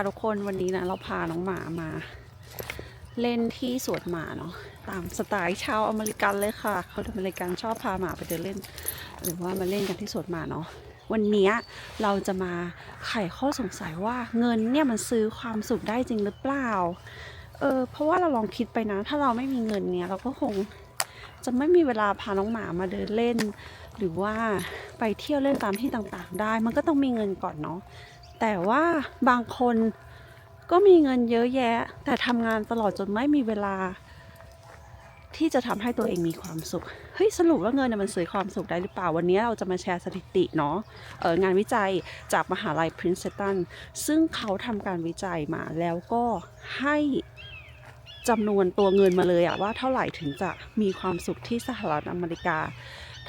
ค่ะทุกคนวันนี้นะเราพาน้องหมามา เล่นที่สวนหมาเนาะตามสไตล์ชาวอเมริกันเลยค่ะเขาอเมริกันชอบพาหมาไปเดินเล่น หรือว่ามาเล่นกันที่สวนหมาเนาะวันนี้เราจะมาไขข้อสงสัยว่าเงินเนี่ยมันซื้อความสุขได้จริงหรือเปล่าเออเพราะว่าเราลองคิดไปนะ ถ้าเราไม่มีเงินเนี่ยเราก็คงจะไม่มีเวลาพาน้องหมามาเดินเล่น หรือว่าไปเที่ยวเล่นตามที่ต่างๆ ได้ มันก็ต้องมีเงินก่อนเนาะ แต่ว่าบางคนก็มีเงินเยอะแยะ แต่ทำงานตลอดจนไม่มีเวลา ที่จะทำให้ตัวเองมีความสุข เฮ้ยสรุปว่าเงินน่ะมันซื้อความสุขได้หรือเปล่า วันนี้เราจะมาแชร์สถิติเนาะเอองานวิจัยจากมหาลัยพริน c ์ตันซึ่งเขาทำการวิจัยมาแล้วก็ให้จำนวนตัวเงินมาเลยอะว่าเท่าไหร่ถึงจะมีความสุขที่สหรัฐอเมริกา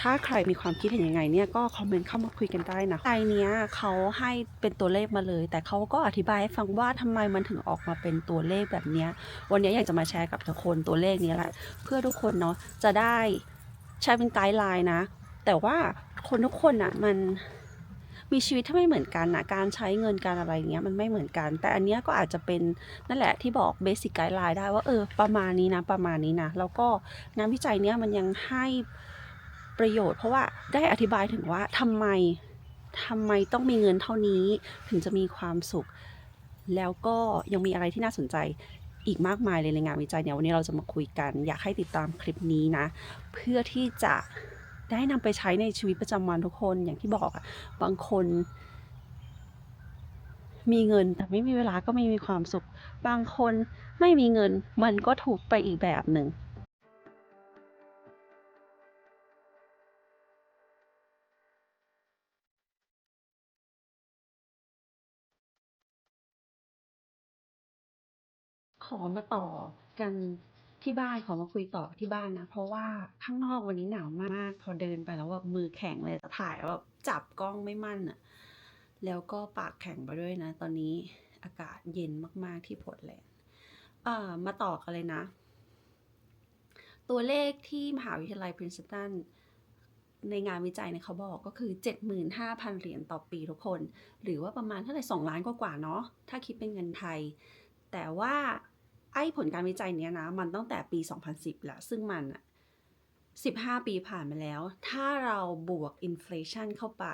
ถ้าใครมีความคิดเห็นยังไงเนี่ยก็คอมเมนต์เข้ามาคุยกันได้นะใจเนี้ยเขาให้เป็นตัวเลขมาเลย แต่เขาก็อธิบายให้ฟังว่าทำไมมันถึงออกมาเป็นตัวเลขแบบเนี้ยวันนี้อยากจะมาแชร์กับทุกคนตัวเลขนี้แหละเพื่อทุกคนเนาะจะได้ใช้เป็นไกด์ไลน์นะ แต่ว่าคนทุกคนอะมันมีชีวิตที่ไม่เหมือนกันนะการใช้เงินการอะไรเงี้ยมันไม่เหมือนกัน แต่อันเนี้ยก็อาจจะเป็นนั่นแหละที่บอกเบสิกไกด์ไลน์ได้ว่าเออประมาณนี้นะประมาณนี้นะ แล้วก็งานวิจัยเนี้ยมันยังให้ ประโยชน์เพราะว่าได้อธิบายถึงว่าทำไมทำไมต้องมีเงินเท่านี้ถึงจะมีความสุข แล้วก็ยังมีอะไรที่น่าสนใจอีกมากมายเลยในงานวิจัยเนี่ยวันนี้เราจะมาคุยกัน อยากให้ติดตามคลิปนี้นะ เพื่อที่จะได้นำไปใช้ในชีวิตประจำวันทุกคนอย่างที่บอกอะบางคน มีเงินแต่ไม่มีเวลาก็ไม่มีความสุข บางคนไม่มีเงินมันก็ถูกไปอีกแบบหนึ่ง อมาต่อกันที่บ้านขอมาคุยต่อที่บ้านนะ เพราะว่าข้างนอกวันนี้หนาวมาก พอเดินไปแล้วแบบมือแข็งเลยแต่ถ่ายแบบจับกล้องไม่มั่นอะแล้วก็ปากแข็งไปด้วยนะ ตอนนี้อากาศเย็นมากๆที่โพร์ตแลนด์อ่ามาต่อกันเลยนะ ตัวเลขที่มหาวิทยาลัยพรินสตันในงานวิจัยเนี่ยเขาบอกก็คือ 75,000 เหรียญต่อปีทุกคน หรือว่าประมาณเท่าไหร่2ล้านกว่าๆเนาะถ้าคิดเป็นเงินไทย แต่ว่า ไอ้ผลการวิจัยเนี้ยนะ มันตั้งแต่ปี 2010แล้วซึ่งมันอะ15ปีผ่านมาแล้ว ถ้าเราบวกอินฟลชันเข้าไป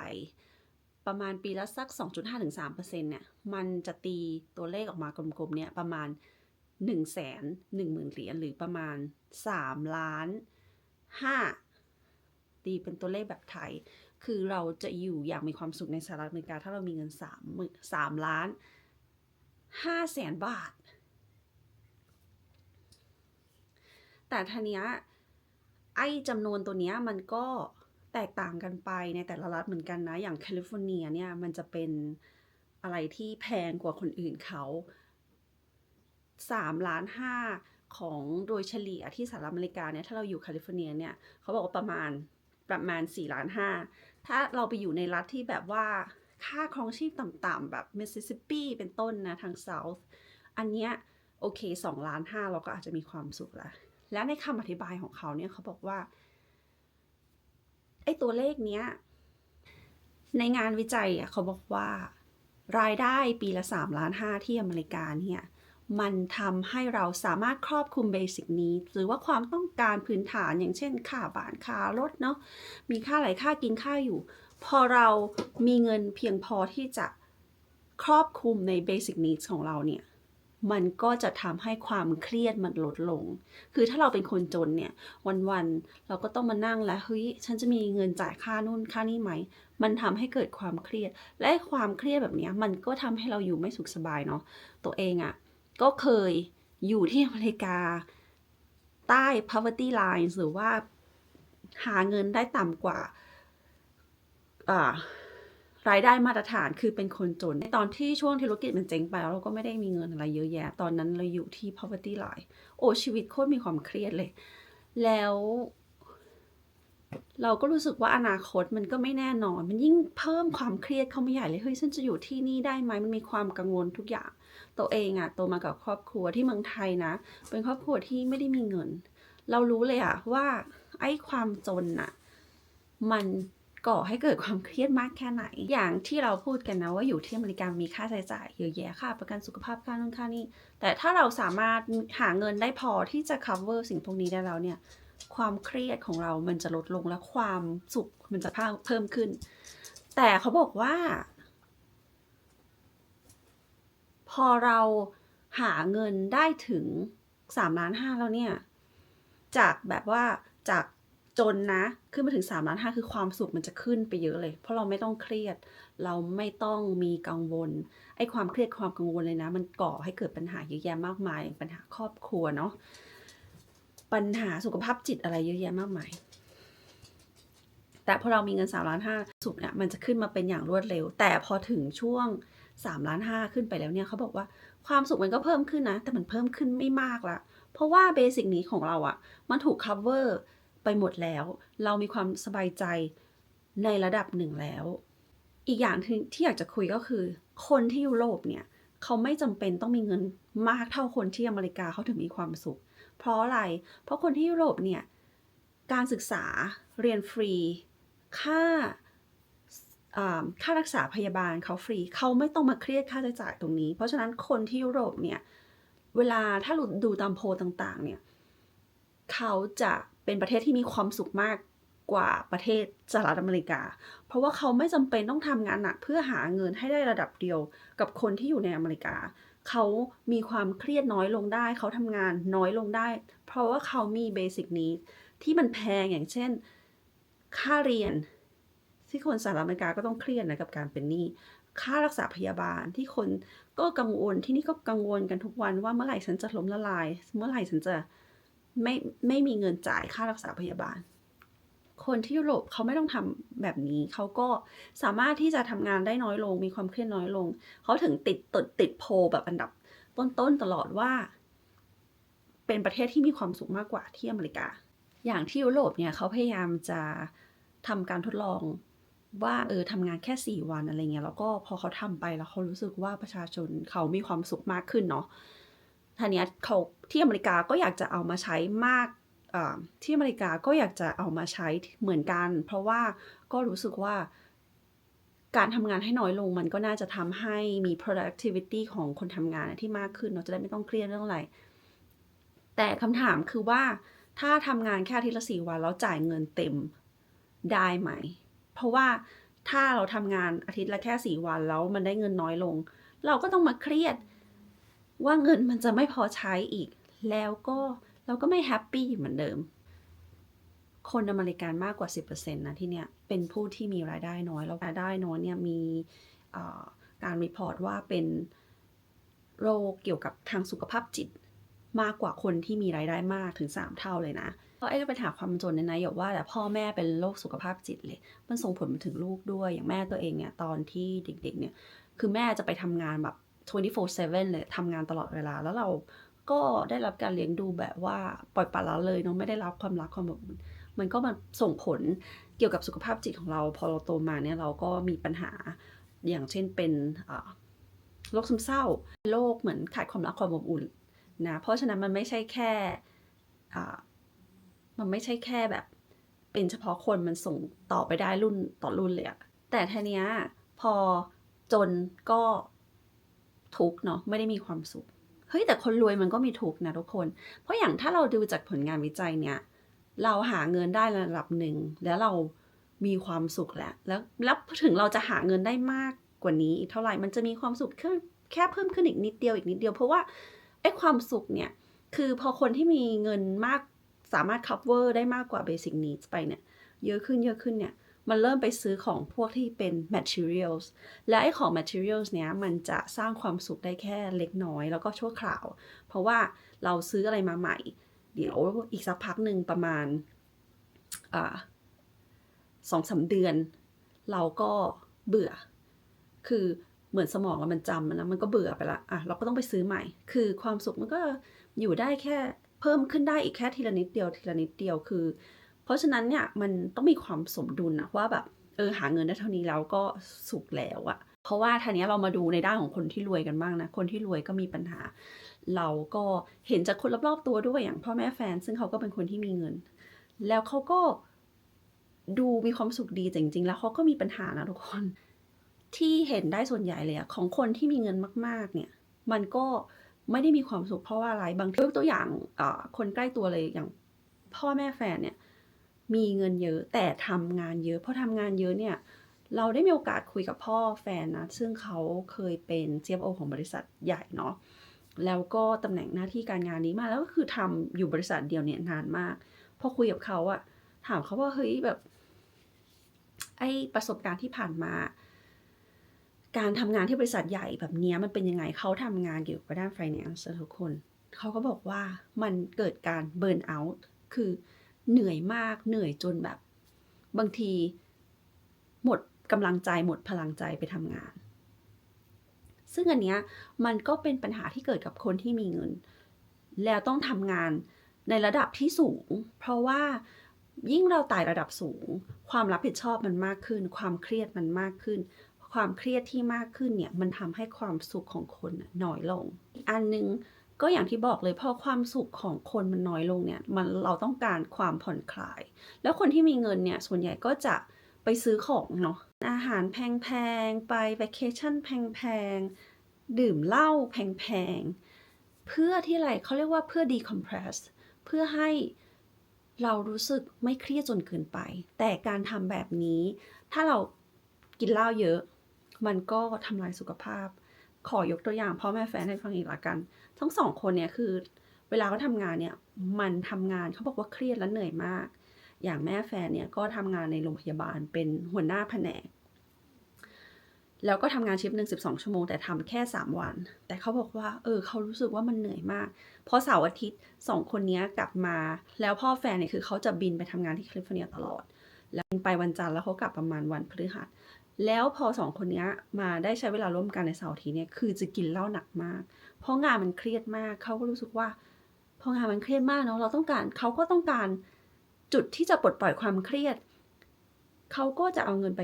ประมาณปีละสัก 2.5-3%เนี่ย มันจะตีตัวเลขออกมากลมๆเนี่ยประมาณ 1 1 0 0 0 0เหรียญหรือประมาณ 3 ล้าน 5 ตีเป็นตัวเลขแบบไทย คือเราจะอยู่อย่างมีความสุขในสหรัฐอเมริกา ถ้าเรามีเงิน3 3ล้านห้าแสนบาท แต่ทีเนี้ยไอ้จำนวนตัวเนี้ยมันก็แตกต่างกันไปในแต่ละรัฐเหมือนกันนะ อย่างแคลิฟอร์เนียเนี่ยมันจะเป็นอะไรที่แพงกว่าคนอื่นเขา3ล้าน5ของโดยเฉลี่ยที่สหรัฐอเมริกาเนี่ยถ้าเราอยู่แคลิฟอร์เนียเนี่ยเขาบอกว่าประมาณประมาณ4ล้าน5ถ้าเราไปอยู่ในรัฐที่แบบว่าค่าครองชีพต่ำๆแบบมิสซิสซิปปีเป็นต้นนะทางเซาท์อันเนี้ยโอเค2ล้าน5เราก็อาจจะมีความสุขละ และในคำอธิบายของเขาเนี่ยเขาบอกว่าไอ้ตัวเลขเนี้ย ในงานวิจัยอะเขาบอกว่า รายได้ปีละ3ล้าน5ที่อเมริกาเนี่ยมันทำให้เราสามารถครอบคลุมเบสิกนี้ หรือว่าความต้องการพื้นฐานอย่างเช่น ค่าบ้านค่ารถเนาะมีค่าไหลค่ากินค่าอยู่ พอเรามีเงินเพียงพอที่จะครอบคลุมใน basic needs ของเราเนี่ย มันก็จะทำให้ความเครียดมันลดลง คือถ้าเราเป็นคนจนเนี่ย วันๆ เราก็ต้องมานั่งแล้วเฮ้ย ฉันจะมีเงินจ่ายค่านู่นค่านี่ไหม มันทำให้เกิดความเครียด และความเครียดแบบนี้มันก็ทำให้เราอยู่ไม่สุขสบายเนาะ ตัวเองอะ่ะ ก็เคยอยู่ที่อเมริกา ใต้ poverty line หรือว่าหาเงินได้ต่ำกว่า อ่า รายได้มาตรฐานคือเป็นคนจนในตอนที่ช่วงธุรกิจมันเจ๊งไปแล้วเราก็ไม่ได้มีเงินอะไรเยอะแยะ ตอนนั้นเราอยู่ที่ poverty line โอ้ชีวิตโคตรมีความเครียดเลย แล้ว เราก็รู้สึกว่าอนาคตมันก็ไม่แน่นอน มันยิ่งเพิ่มความเครียดเข้ามาใหญ่เลย เฮ้ยฉันจะอยู่ที่นี่ได้ไหมมันมีความกังวลทุกอย่าง ตัวเองอะโตมากับครอบครัวที่เมืองไทยนะ เป็นครอบครัวที่ไม่ได้มีเงิน เรารู้เลยอะว่าไอ้ความจนอะมัน ก่อให้เกิดความเครียดมากแค่ไหน อย่างที่เราพูดกันนะว่าอยู่ที่อเมริกามีค่าใช้จ่ายเยอะแยะค่าประกันสุขภาพค่านู่นค่านี่แต่ถ้าเราสามารถหาเงินได้พอที่จะ cover สิ่งพวกนี้ได้แล้วเนี่ยความเครียดของเรามันจะลดลงและความสุขมันจะเพิ่มขึ้น แต่เขาบอกว่า พอเราหาเงินได้ถึงสามล้านห้าแล้วเนี่ย จากแบบว่าจาก จนนะ ขึ้นมาถึงสามล้านห้าคือความสุขมันจะขึ้นไปเยอะเลย เพราะเราไม่ต้องเครียด เราไม่ต้องมีกังวลไอ้ความเครียดความกังวลเลยนะ มันก่อให้เกิดปัญหาเยอะแยะมากมาย ปัญหาครอบครัวเนาะปัญหาสุขภาพจิตอะไรเยอะแยะมากมายแต่พอเรามีเงินสามล้านห้าสุขเนี่ยมันจะขึ้นมาเป็นอย่างรวดเร็ว แต่พอถึงช่วงสามล้านห้าขึ้นไปแล้วเนี่ยเขาบอกว่าความสุขมันก็เพิ่มขึ้นนะ แต่มันเพิ่มขึ้นไม่มากละเพราะว่าเบสิกนี้ของเราอะมันถูก cover ไปหมดแล้ว เรามีความสบายใจในระดับหนึ่งแล้ว อีกอย่างที่ที่อยากจะคุยก็คือ คนที่ยุโรปเนี่ยเขาไม่จำเป็นต้องมีเงินมากเท่าคนที่อเมริกาเขาถึงมีความสุข เพราะอะไร เพราะคนที่ยุโรปเนี่ยการศึกษาเรียนฟรี ค่าอ่าค่ารักษาพยาบาลเขาฟรี เขาไม่ต้องมาเครียดค่าใช้จ่ายตรงนี้ เพราะฉะนั้นคนที่ยุโรปเนี่ย เวลาถ้าเราดูตามโพลต่างๆ เนี่ย เขาจะ เป็นประเทศที่มีความสุขมากกว่าประเทศสหรัฐอเมริกา เพราะว่าเขาไม่จำเป็นต้องทำงานหนักเพื่อหาเงินให้ได้ระดับเดียวกับคนที่อยู่ในอเมริกา เขามีความเครียดน้อยลงได้ เขาทำงานน้อยลงได้ เพราะว่าเขามีเบสิกนี้ที่มันแพงอย่างเช่น ค่าเรียน ที่คนสหรัฐอเมริกาก็ต้องเครียดนะกับการเป็นหนี้ค่ารักษาพยาบาลที่คนก็กังวลที่นี่ก็กังวลกันทุกวันว่าเมื่อไหร่ฉันจะล้มละลาย เมื่อไหร่ฉันจะ ไม่ไม่มีเงินจ่ายค่ารักษาพยาบาล คนที่ยุโรปเขาไม่ต้องทำแบบนี้ เขาก็สามารถที่จะทำงานได้น้อยลง มีความเครียดน้อยลง เขาถึงติดติดติดโพลแบบอันดับต้นๆตลอดว่า เป็นประเทศที่มีความสุขมากกว่าที่อเมริกา อย่างที่ยุโรปเนี่ยเขาพยายามจะทำการทดลองว่าเออทำงานแค่ 4 วันอะไรเงี้ยแล้วก็พอเขาทำไปแล้วเขารู้สึกว่าประชาชนเขามีความสุขมากขึ้นเนาะ ทีนี้เขาที่อเมริกาก็อยากจะเอามาใช้มากที่อเมริกาก็อยากจะเอามาใช้เหมือนกัน เพราะว่าก็รู้สึกว่าการทำงานให้น้อยลงมันก็น่าจะทำให้มี productivity ของคนทำงานที่มากขึ้นเราจะได้ไม่ต้องเครียดเรื่องอะไร แต่คำถามคือว่าถ้าทำงานแค่ทิตย์ละสี่วันแล้วจ่ายเงินเต็มได้ไหม เพราะว่าถ้าเราทำงานอาทิตย์ละแค่สี่วันแล้วมันได้เงินน้อยลง เราก็ต้องมาเครียด ว่าเงินมันจะไม่พอใช้อีก แล้วก็เราก็ไม่แฮปปี้เหมือนเดิม คนอเมริกันมากกว่า 10%นะที่เนี่ยเป็นผู้ที่มีรายได้น้อย แล้วรายได้น้อยเนี่ยมีการรีพอร์ตว่าเป็นโรคเกี่ยวกับทางสุขภาพจิตมากกว่าคนที่มีรายได้มากถึง 3 เท่าเลยนะเพราะไอ้ปัญหาความจนเนี่ยนะอย่าว่าแต่พ่อแม่เป็นโรคสุขภาพจิตเลย มันส่งผลมาถึงลูกด้วยอย่างแม่ตัวเองเนี่ยตอนที่เด็กๆเนี่ยคือแม่จะไปทำงานแบบ 24/7 เลยทำงานตลอดเวลาแล้วเราก็ได้รับการเลี้ยงดูแบบว่าปล่อยปละละเลยเนาะไม่ได้รับความรักความอบอุ่นมันก็มาส่งผลเกี่ยวกับสุขภาพจิตของเรา พอเราโตมาเนี่ยเราก็มีปัญหาอย่างเช่นเป็นโรคซึมเศร้าโรคเหมือนขาดความรักความอบอุ่นนะเพราะฉะนั้นมันไม่ใช่แค่มันไม่ใช่แค่แบบ เป็นเฉพาะคนมันส่งต่อไปได้รุ่นต่อรุ่นเลยอะแต่ทีเนี้ยพอจนก็ ทุกเนาะไม่ได้มีความสุขเฮ้ยแต่คนรวยมันก็มีทุกนะทุกคน เพราะอย่างถ้าเราดูจากผลงานวิจัยเนี่ยเราหาเงินได้ระดับหนึ่งแล้วเรามีความสุขแล้วแล้วแล้วถึงเราจะหาเงินได้มากกว่านี้อีกเท่าไหร่มันจะมีความสุขแค่แค่เพิ่มขึ้นอีกนิดเดียวอีกนิดเดียว เพราะว่าไอ้ความสุขเนี่ยคือพอคนที่มีเงินมากสามารถ cover ได้มากกว่า basic needs ไปเนี่ยเยอะขึ้นเยอะขึ้นเนี่ย มันเริ่มไปซื้อของพวกที่เป็น materials และไอ้ของ materials เนี้ยมันจะสร้างความสุขได้แค่เล็กน้อย แล้วก็ชั่วคราว เพราะว่าเราซื้ออะไรมาใหม่ เดี๋ยวอีกสักพักหนึ่งประมาณสองสามเดือน เราก็เบื่อ คือเหมือนสมองมันจำอะนะมันก็เบื่อไปละอะเราก็ต้องไปซื้อใหม่ คือความสุขมันก็อยู่ได้แค่เพิ่มขึ้นได้อีกแค่ทีละนิดเดียวทีละนิดเดียวคือ เพราะฉะนั้นเนี่ยมันต้องมีความสมดุลนะว่าแบบเออหาเงินได้เท่านี้แล้วก็สุขแล้วอะเพราะว่าทีนี้เรามาดูในด้านของคนที่รวยกันบ้างนะ คนที่รวยก็มีปัญหา เราก็เห็นจากคนรอบๆตัวด้วยอย่างพ่อแม่แฟน ซึ่งเขาก็เป็นคนที่มีเงิน แล้วเขาก็ดูมีความสุขดีแต่จริงๆแล้วเขาก็มีปัญหานะทุกคน ที่เห็นได้ส่วนใหญ่เลยอะของคนที่มีเงินมาก ๆ เนี่ย มันก็ไม่ได้มีความสุขเพราะว่าอะไรบางทียกตัวอย่างคนใกล้ตัวเลยอย่างพ่อแม่แฟนเนี่ย มีเงินเยอะแต่ทำงานเยอะเพอทำงานเยอะเนี่ย เราได้มีโอกาสคุยกับพ่อแฟนนะ ซึ่งเขาเคยเป็น CFO ของบริษัทใหญ่เนาะแล้วก็ตำแหน่งหน้าที่การงานนี้มาแล้วก็คือทำอยู่บริษัทเดียวเนี่ยนานมาก พอคุยกับเขาอะถามเขาว่าเฮ้ยแบบไอประสบการณ์ที่ผ่านมา การทำงานที่บริษัทใหญ่แบบเนี้ยมันเป็นยังไงเขาทำงานเกี่ยวกับด้าน finance อะทุกคน เขาก็บอกว่ามันเกิดการ burn out คือ เหนื่อยมากเหนื่อยจนแบบ บางทีหมดกำลังใจหมดพลังใจไปทำงาน ซึ่งอันเนี้ยมันก็เป็นปัญหาที่เกิดกับคนที่มีเงิน แล้วต้องทำงานในระดับที่สูง เพราะว่ายิ่งเราไต่ระดับสูง ความรับผิดชอบมันมากขึ้น ความเครียดมันมากขึ้น ความเครียดที่มากขึ้นเนี่ยมันทำให้ความสุขของคนน้อยลง อันหนึง ก็อย่างที่บอกเลยพอความสุขของคนมันน้อยลงเนี่ยมันเราต้องการความผ่อนคลาย แล้วคนที่มีเงินเนี่ยส่วนใหญ่ก็จะไปซื้อของเนาะอาหารแพงๆ ไป v a c a t i o n แพงๆ ดื่มเหล้าแพงๆ เพื่อที่อะไรเขาเรียกว่าเพื่อ decompress เพื่อให้เรารู้สึกไม่เครียดจนเกินไป แต่การทำแบบนี้ ถ้าเรากินเหล้าเยอะ มันก็ทำลายสุขภาพ ขอยกตัวอย่างพ่อแม่แฟนให้ฟังอีกละกัน ทั้งสองคนเนี่ยคือ เวลาเขาทำงานเนี่ยมันทำงานเขาบอกว่าเครียดและเหนื่อยมาก อย่างแม่แฟนเนี่ยก็ทำงานในโรงพยาบาลเป็นหัวหน้าแผนก แล้วก็ทำงานชิปหนึ่งสิบสองชั่วโมงแต่ทำแค่สามวัน แต่เขาบอกว่า เออเขารู้สึกว่ามันเหนื่อยมาก เพราะเสาร์อาทิตย์สองคนนี้กลับมา แล้วพ่อแฟนเนี่ยคือเขาจะบินไปทำงานที่แคลิฟอร์เนียตลอด แล้วบินไปวันจันทร์แล้วเขากลับประมาณวันพฤหัส แล้วพอสองคนนี้มาได้ใช้เวลาร่วมกันในเสาร์อาทิตย์เนี่ยคือจะกินเหล้าหนักมาก เพราะงานมันเครียดมากเขาก็รู้สึกว่าพองานมันเครียดมากเนาะเราต้องการเขาก็ต้องการจุดที่จะปลดปล่อยความเครียดเขาก็จะเอาเงินไป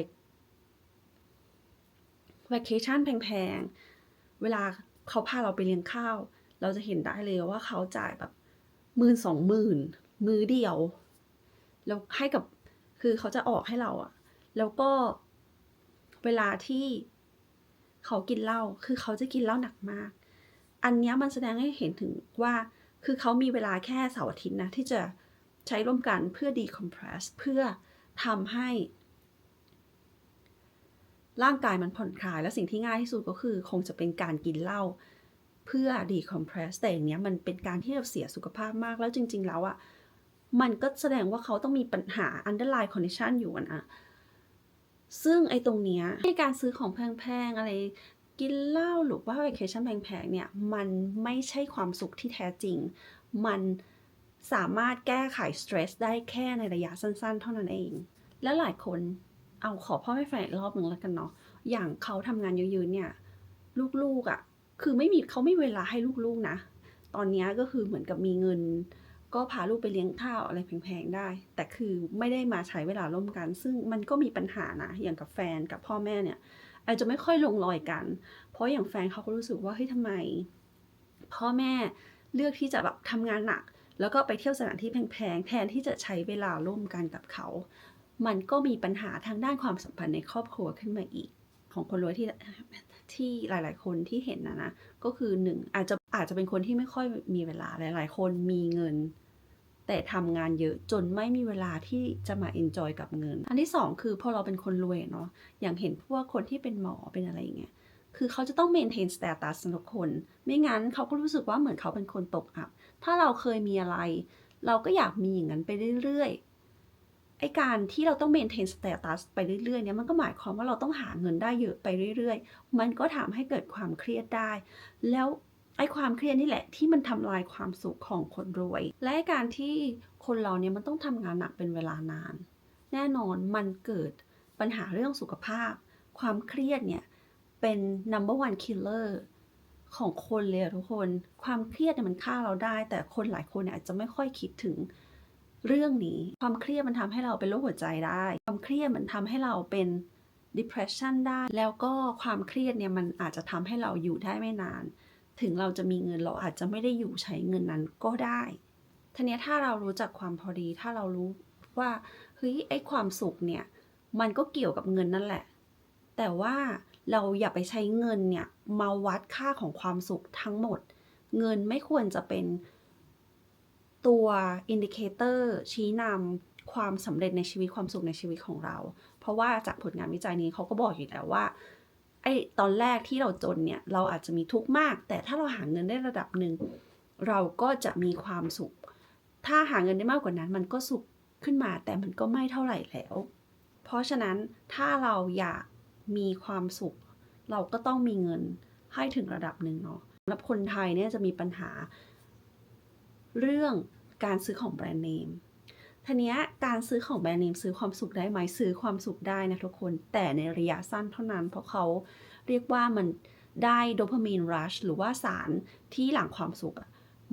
v a c a t i o n แพงๆ เวลาเขาพาเราไปเลี้ยงข้าว เราจะเห็นได้เลยว่าเขาจ่ายแบบหมื่นสองหมื่นมือเดียว แล้วให้กับคือเขาจะออกให้เราอะแล้วก็ เวลาที่เขากินเหล้าคือเขาจะกินเหล้าหนักมาก อันนี้มันแสดงให้เห็นถึงว่าคือเขามีเวลาแค่เสาร์อาทิตย์นะ ที่จะใช้ร่วมกันเพื่อ decompress เพื่อทำให้ ร่างกายมันผ่อนคลาย และสิ่งที่ง่ายที่สุดก็คือคงจะเป็นการกินเหล้าเพื่อ decompress แต่อย่างเนี้ยมันเป็นการที่เราเสียสุขภาพมากแล้วจริง ๆ แล้วอะ่ะมันก็แสดงว่าเขาต้องมีปัญหา underlying condition อยู่นะ ซึ่งไอ้ตรงเนี้ยในการซื้อของแพงๆอะไรกินเหล้าหรือว่า vacation แพงๆเนี่ยมันไม่ใช่ความสุขที่แท้จริง มันสามารถแก้ไขสเตรสได้แค่ในระยะสั้น ๆ เท่านั้นเอง และหลายคนเอาขอพ่อแม่แฟนอีกรอบหนึ่งแล้วกันเนาะอย่างเขาทำงานเยอะๆเนี่ย ลูกๆอะ่ะคือไม่มีเขาไม่เวลาให้ลูกๆนะ ตอนนี้ก็คือเหมือนกับมีเงิน ก็พาลูกไปเลี้ยงข้าวอะไรแพงๆได้ แต่คือไม่ได้มาใช้เวลาร่วมกัน ซึ่งมันก็มีปัญหานะ อย่างกับแฟนกับพ่อแม่เนี่ย อาจจะไม่ค่อยลงรอยกัน เพราะอย่างแฟนเขาก็รู้สึกว่าเฮ้ยทำไม พ่อแม่เลือกที่จะแบบทำงานหนัก แล้วก็ไปเที่ยวสถานที่แพงๆแทนที่จะใช้เวลาร่วมกันกับเขา มันก็มีปัญหาทางด้านความสัมพันธ์ในครอบครัวขึ้นมาอีก ของคนรวยที่ที่หลาย ๆ คนที่เห็นนะนะ ก็คือหนึ่งอาจจะอาจจะเป็นคนที่ไม่ค่อยมีเวลาหลาย ๆ คนมีเงิน แต่ทำงานเยอะจนไม่มีเวลาที่จะมาเอนจอยกับเงิน อันที่สองคือพอเราเป็นคนรวยเนาะอย่างเห็นพวกคนที่เป็นหมอเป็นอะไรอย่างเงี้ยคือเขาจะต้อง maintain status สำหรับคน ไม่งั้นเขาก็รู้สึกว่าเหมือนเขาเป็นคนตกอับ ถ้าเราเคยมีอะไร เราก็อยากมีอย่างนั้นไปเรื่อยๆ ไอการที่เราต้อง maintain status ไปเรื่อยๆเนี่ยมันก็หมายความว่าเราต้องหาเงินได้เยอะไปเรื่อยๆ มันก็ทำให้เกิดความเครียดได้ แล้ว ไอ้ความเครียดนี่แหละที่มันทำลายความสุขของคนรวย และการที่คนเราเนี่ยมันต้องทำงานหนักเป็นเวลานาน แน่นอนมันเกิดปัญหาเรื่องสุขภาพ ความเครียดเนี่ยเป็น number one killer ของคนเลยอะทุกคน ความเครียดเนี่ยมันฆ่าเราได้ แต่คนหลายคนเนี่ยอาจจะไม่ค่อยคิดถึงเรื่องนี้ ความเครียดมันทำให้เราเป็นโรคหัวใจได้ ความเครียดมันทำให้เราเป็น depression ได้ แล้วก็ความเครียดเนี่ยมันอาจจะทำให้เราอยู่ได้ไม่นาน ถึงเราจะมีเงินเราอาจจะไม่ได้อยู่ใช้เงินนั้นก็ได้ทีนี้ถ้าเรารู้จักความพอดี ถ้าเรารู้ว่าเฮ้ยไอ้ความสุขเนี่ย มันก็เกี่ยวกับเงินนั่นแหละ แต่ว่าเราอย่าไปใช้เงินเนี่ยมาวัดค่าของความสุขทั้งหมด เงินไม่ควรจะเป็นตัวอินดิเคเตอร์ชี้นำความสำเร็จในชีวิตความสุขในชีวิตของเรา เพราะว่าจากผลงานวิจัยนี้เขาก็บอกอยู่แล้วว่า ไอ้ตอนแรกที่เราจนเนี่ยเราอาจจะมีทุกข์มาก แต่ถ้าเราหาเงินได้ระดับหนึ่งเราก็จะมีความสุข ถ้าหาเงินได้มากกว่านั้น มันก็สุขขึ้นมาแต่มันก็ไม่เท่าไหร่แล้ว เพราะฉะนั้นถ้าเราอยากมีความสุข เราก็ต้องมีเงินให้ถึงระดับหนึ่งเนาะสำหรับคนไทยเนี่ยจะมีปัญหา เรื่องการซื้อของแบรนด์เนม ทีนี้การซื้อของแบรนด์เนมซื้อความสุขได้ไหมซื้อความสุขได้นะทุกคน แต่ในระยะสั้นเท่านั้น เพราะเขาเรียกว่ามันได้โดพามีนรัชหรือว่าสารที่หลังความสุข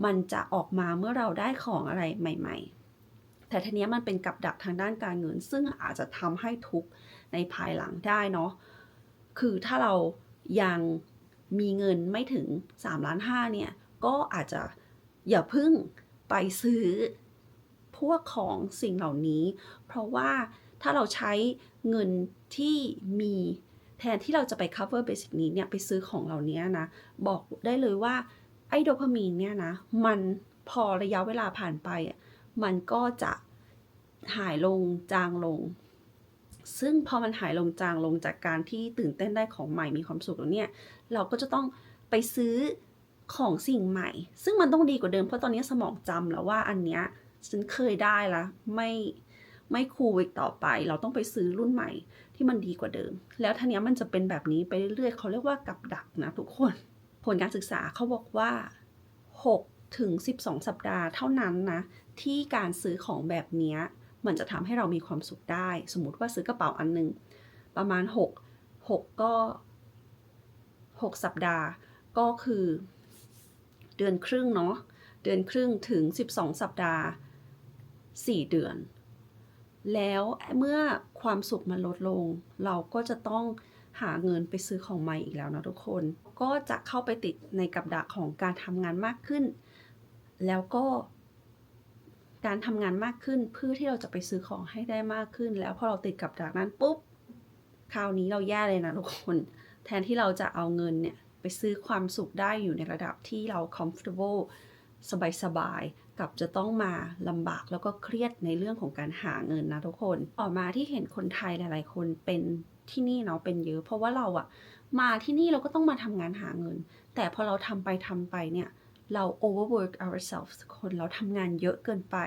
มันจะออกมาเมื่อเราได้ของอะไรใหม่ ๆ แต่ทีนี้มันเป็นกับดักทางด้านการเงิน ซึ่งอาจจะทำให้ทุกข์ในภายหลังได้เนาะคือถ้าเรายังมีเงินไม่ถึง3ล้าน5เนี่ย ก็อาจจะอย่าพึ่งไปซื้อ พวกของสิ่งเหล่านี้ เพราะว่าถ้าเราใช้เงินที่มีแทนที่เราจะไป cover basic นี้เนี่ยไปซื้อของเหล่านี้นะ บอกได้เลยว่าไอ้โดพามีนเนี่ยนะ มันพอระยะเวลาผ่านไป มันก็จะหายลงจางลง ซึ่งพอมันหายลงจางลงจากการที่ตื่นเต้นได้ของใหม่มีความสุขแล้วเนี่ย เราก็จะต้องไปซื้อของสิ่งใหม่ ซึ่งมันต้องดีกว่าเดิมเพราะตอนนี้สมองจำแล้วว่าอันเนี้ย ฉันเคยได้ละไม่ไม่คูลอีกต่อไป เราต้องไปซื้อรุ่นใหม่ที่มันดีกว่าเดิม แล้วทีเนี้ยมันจะเป็นแบบนี้ไปเรื่อยๆเขาเรียกว่ากับดักนะทุกคน ผลการศึกษาเขาบอกว่า6ถึง12 สัปดาห์เท่านั้นนะที่การซื้อของแบบนี้มันจะทำให้เรามีความสุขได้ สมมติว่าซื้อกระเป๋าอันหนึง ประมาณ 6 6 ก็ 6 สัปดาห์ก็คือ เดือนครึ่งเนาะเดือนครึ่งถึง 12 สัปดาห์ 4 เดือน แล้วเมื่อความสุขมันลดลง เราก็จะต้องหาเงินไปซื้อของใหม่อีกแล้วนะทุกคน ก็จะเข้าไปติดในกับดักของการทำงานมากขึ้น แล้วก็การทำงานมากขึ้นเพื่อที่เราจะไปซื้อของให้ได้มากขึ้น แล้วพอเราติดกับดักนั้นปุ๊บ คราวนี้เราแย่เลยนะทุกคน แทนที่เราจะเอาเงินเนี่ยไปซื้อความสุขได้อยู่ในระดับที่เรา comfortable สบายๆ กับจะต้องมาลำบากแล้วก็เครียดในเรื่องของการหาเงินนะทุกคน ต่อมาที่เห็นคนไทยหลาย ๆ คนเป็นที่นี่เนาะเป็นเยอะ เพราะว่าเราอะมาที่นี่เราก็ต้องมาทำงานหาเงิน แต่พอเราทำไปทำไปเนี่ยเรา overwork ourselves คนเราทำงานเยอะเกินไป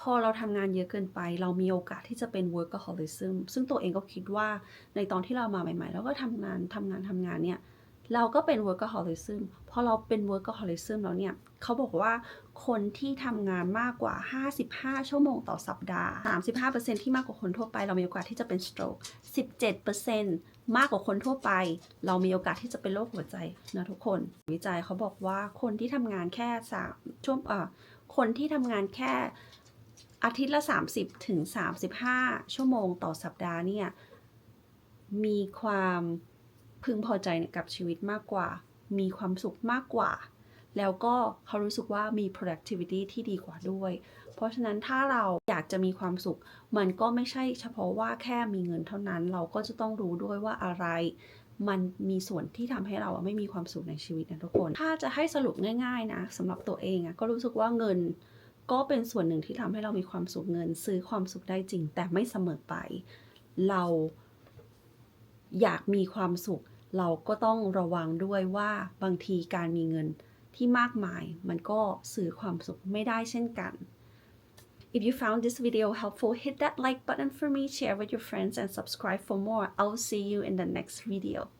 พอเราทำงานเยอะเกินไป เรามีโอกาสที่จะเป็น workaholism ซึ่งตัวเองก็คิดว่าในตอนที่เรามาใหม่ๆเราก็ทำงานทำงานทำงานเนี่ย เราก็เป็น workaholism พอเราเป็น workaholism แล้วเนี่ยเขาบอกว่าคนที่ทำงานมากกว่า 55 ชั่วโมงต่อสัปดาห์ 35%ที่มากกว่าคนทั่วไป เรามีโอกาสที่จะเป็น stroke 17%มากกว่าคนทั่วไป เรามีโอกาสที่จะเป็นโรคหัวใจนะทุกคน วิจัยเขาบอกว่าคนที่ทำงานแค่3ช่วงเอ่อคนที่ทำงานแค่อาทิตย์ละ 30ถึง35 ชั่วโมงต่อสัปดาห์เนี่ยมีความ พึงพอใจกับชีวิตมากกว่า มีความสุขมากกว่า แล้วก็เขารู้สึกว่ามี productivity ที่ดีกว่าด้วย เพราะฉะนั้นถ้าเราอยากจะมีความสุข มันก็ไม่ใช่เฉพาะว่าแค่มีเงินเท่านั้น เราก็จะต้องรู้ด้วยว่าอะไร มันมีส่วนที่ทำให้เราไม่มีความสุขในชีวิตนะทุกคน ถ้าจะให้สรุปง่าย ๆ นะสำหรับตัวเองอะก็รู้สึกว่าเงินก็เป็นส่วนหนึ่งที่ทำให้เรามีความสุขเงิน ซื้อความสุขได้จริง แต่ไม่เสมอไป เราอยากมีความสุข เราก็ต้องระวังด้วยว่าบางทีการมีเงินที่มากมาย มันก็สื่อความสุขไม่ได้เช่นกัน If you found this video helpful, hit that like button for me, share with your friends, and subscribe for more. I'll see you in the next video.